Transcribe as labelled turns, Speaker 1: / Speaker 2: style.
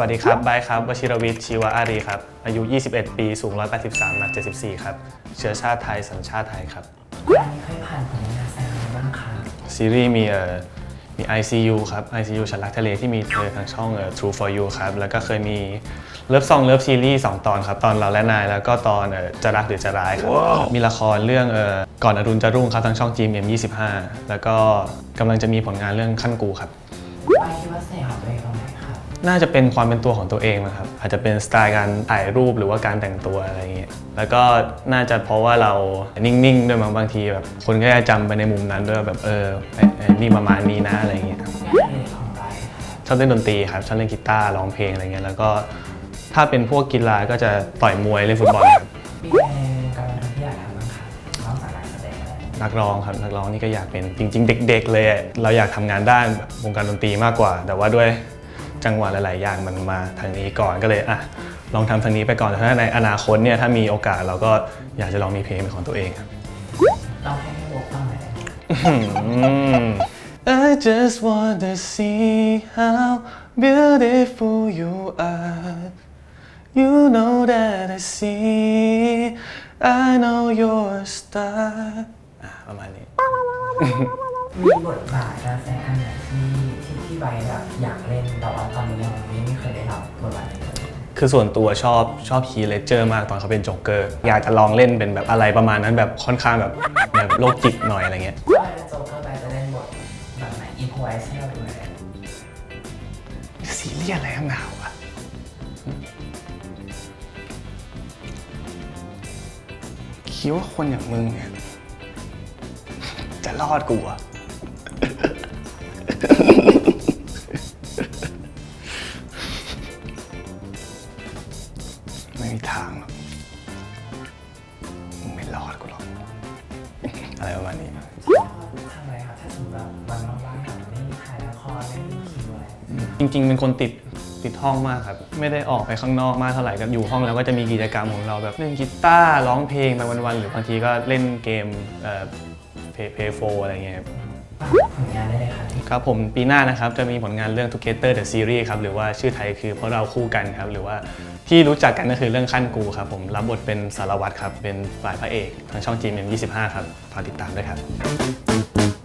Speaker 1: วัสดีครับ บายครับ วชิรวิทย์ ชีวอารีครับ อายุ 21 ปี สูง 183 หนัก 74 ครับ เชื้อชาติไทย สัญชาติไทยครับ
Speaker 2: อันนี้เคยผ่านผลงานแสดงอะไรบ้างคะ
Speaker 1: ซีรีส์มีเอ่อมี ICU ครับ ICU ฉันรักทะเลที่มีเธอทางช่องเอ่อ True for You ครับ แล้วก็เคยมีเลิฟซองเลิฟซีรีส์2ตอนครับ ตอนเราและนาย แล้วก็ตอนเอ่อจะรักหรือจะร้ายครับ มีละครเรื่องเอ่อก่อนอรุณจะรุ่งครับทางช่อง GMM 25แล้วก็กำลังจะมีผลงานเรื่องขั้นกูครับ
Speaker 2: ไปคิดว่าเสน่ห์ของตัวเองตรงไหนคะ
Speaker 1: น่าจะเป็นความเป็นตัวของตัวเองนะครับ อาจจะเป็นสไตล์การถ่ายรูปหรือว่าการแต่งตัวอะไรอย่างเงี้ยแล้วก็น่าจะเพราะว่าเรานิ่งๆ ด้วยมั้งบางทีแบบคนก็จะจำไปในมุมนั้นด้วยแบบเออไอ้ไอ้นี่ประมาณนี้นะอะไรอย่างเงี้ย
Speaker 2: งานอดิเรกของไปค่ะ
Speaker 1: ชอบเล่นดนตรีครับชอบเล่นกีตาร์ร้องเพลงอะไรเงี้ยแล้วก็ถ้าเป็นพวกกีฬาก็จะต่อยมวยเล่นฟุตบอลครับ
Speaker 2: มีอะไรในวงการบันที่อยากทำบ้างคะนอกจากการแสดงแล้ว
Speaker 1: นักร้องครับนักร้องนี่ก็อยากเป็นจริง ๆ เด็ก ๆ เลย เราอยากทำงานด้านแบบวงการดนตรีมากกว่า แต่ว่าด้วย จังหวะหลาย ๆ อย่างมันมาทางนี้ก่อนก็เลยอะลองทำทางนี้ไปก่อนแต่ถ้าในอนาคตเนี่ยถ้ามีโอกาสเราก็อยากจะลองมีเพลงเป็นของตัวเองครับ
Speaker 2: เราให้ให้วกบ้างไหม
Speaker 1: I just wanna see how beautiful you are You know that I see I know you're a star อะประมาณนี้
Speaker 2: มีบทบาทการแสดงอันไหนที่ที่ที่ใบแบบอยากเล่นแต่ว่าตอนนี้ยังไม่ไม่เคยได้รับบทบาทนี้เลย
Speaker 1: คือส่วนตัวชอบชอบฮีเลเจอร์มากตอนเขาเป็นโจ๊กเกอร์ อยากจะลองเล่นเป็นแบบอะไรประมาณนั้นแบบค่อนข้างแบบแบบโรคจิตหน่อยอะไรเงี้ย
Speaker 2: ว่าเป็นโจ๊กเกอร์ใบจะเล่นบทแบบไหนอินโฟไวส์ให้เราดูหน่อยได้ไหม
Speaker 1: ซีเรียสอะไรข้างหนาวะคิดว่าคนอย่างมึงเนี่ยจะรอดกูเหรอะ ไม่มีทางหรอกมึงไม่รอดกูหรอก อะไรประมาณนี้
Speaker 2: ทำอะไรครับถ้าสมมติแบบวันว่างๆแบบไม่มีถ่ายละครไม่มีคิวอะไร
Speaker 1: จริงๆ เป็นคนติดติดห้องมากครับ ไม่ได้ออกไปข้างนอกมากเท่าไหร่ก็อยู่ห้องแล้วก็จะมีกิจกรรมของเราแบบเล่นกีตาร์ร้องเพลงไปวันๆหรือบางทีก็เล่นเกมเอ่อเพย์โฟอะไรเงี้ยครับ
Speaker 2: ฝาก ผลงานได้เลยครับ
Speaker 1: ครับผมปีหน้านะครับจะมีผลงานเรื่อง Together the Series ครับหรือว่าชื่อไทยคือเพราะเราคู่กันครับหรือว่าที่รู้จักกันก็คือเรื่องขั้นกูครับผมรับบทเป็นสารวัตรครับเป็นฝ่ายพระเอกทางช่อง GMM 25 ครับฝากติดตามด้วยครับ